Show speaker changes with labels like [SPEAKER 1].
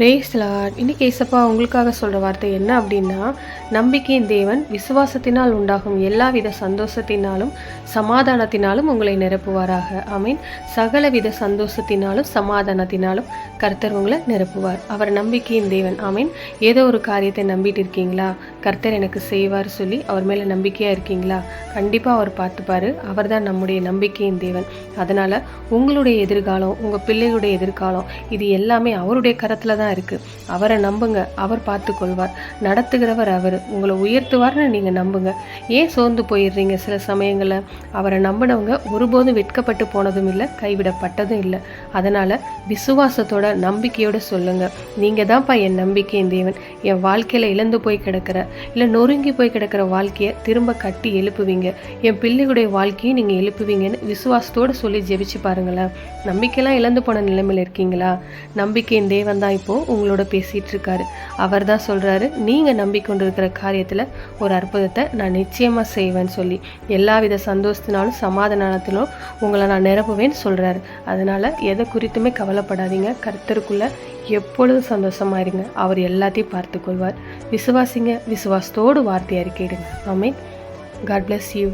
[SPEAKER 1] பிரேஸ்லாட் இன்னைக்கு ஏசப்பா உங்களுக்காக சொல்கிற வார்த்தை என்ன அப்படின்னா நம்பிக்கையின் தேவன் விசுவாசத்தினால் உண்டாகும் எல்லாவித சந்தோஷத்தினாலும் சமாதானத்தினாலும் உங்களை நிரப்புவாராக. ஆமீன் சகலவித சந்தோஷத்தினாலும் சமாதானத்தினாலும் கர்த்தர் உங்களை நிரப்புவார். அவர் நம்பிக்கையின் தேவன். அமீன் ஏதோ ஒரு காரியத்தை நம்பிட்டு இருக்கீங்களா? கர்த்தர் எனக்கு செய்வார் சொல்லி அவர் மேலே நம்பிக்கையாக இருக்கீங்களா? கண்டிப்பாக அவர் பார்த்துப்பார். அவர் தான் நம்முடைய நம்பிக்கையின் தேவன். அதனால் உங்களுடைய எதிர்காலம் உங்கள் பிள்ளைகளுடைய எதிர்காலம் இது எல்லாமே அவருடைய கரத்தில் தான் இருக்குது அவரை நம்புங்க. அவர் பார்த்து கொள்வார் நடத்துகிறவர் அவர். உங்களை உயர்த்துவார்னு நீங்கள் நம்புங்க. ஏன் சோர்ந்து போயிடுறீங்க சில சமயங்களில்? அவரை நம்பினவங்க ஒருபோதும் வெட்கப்பட்டு போனதும் இல்லை கைவிடப்பட்டதும் இல்லை. அதனால் விசுவாசத்தோட நம்பிக்கையோட சொல்லுங்கள் நீங்கள் தான்ப்பா என் நம்பிக்கையின் தேவன். என் வாழ்க்கையில் இழந்து போய் கிடக்கிற இல்லை நொறுங்கி போய் கிடக்கிற வாழ்க்கையை திரும்ப கட்டி எழுப்புவீங்க. என் பிள்ளைகளுடைய வாழ்க்கையை நீங்கள் எழுப்புவீங்கன்னு விசுவாசத்தோடு சொல்லி ஜெபிச்சு பாருங்களேன். நம்பிக்கைலாம் இழந்து போன நிலைமையில் இருக்கீங்களா? நம்பிக்கையின் தேவன் தான் இப்போது உங்களோட பேசிகிட்டு இருக்காரு. அவர் தான் சொல்கிறாரு நீங்கள் நம்பிக்கொண்டிருக்கிற காரியத்தில் ஒரு அற்புதத்தை நான் நிச்சயமாக செய்வேன்னு சொல்லி. எல்லாவித சந்தோஷத்தினாலும் சமாதானத்திலும் உங்களை நான் நிரப்புவேன்னு சொல்கிறாரு அதனால் எதை குறித்துமே கவலைப்படாதீங்க. கர்த்தருக்குள்ளே எப்பொழுதும் சந்தோஷமாயிருங்க அவர் எல்லாத்தையும் பார்த்துக்கொள்வார். விசுவாசிங்க விசுவாசத்தோடு வார்த்தை ஐ ஆமே காட் பிளஸ் யூ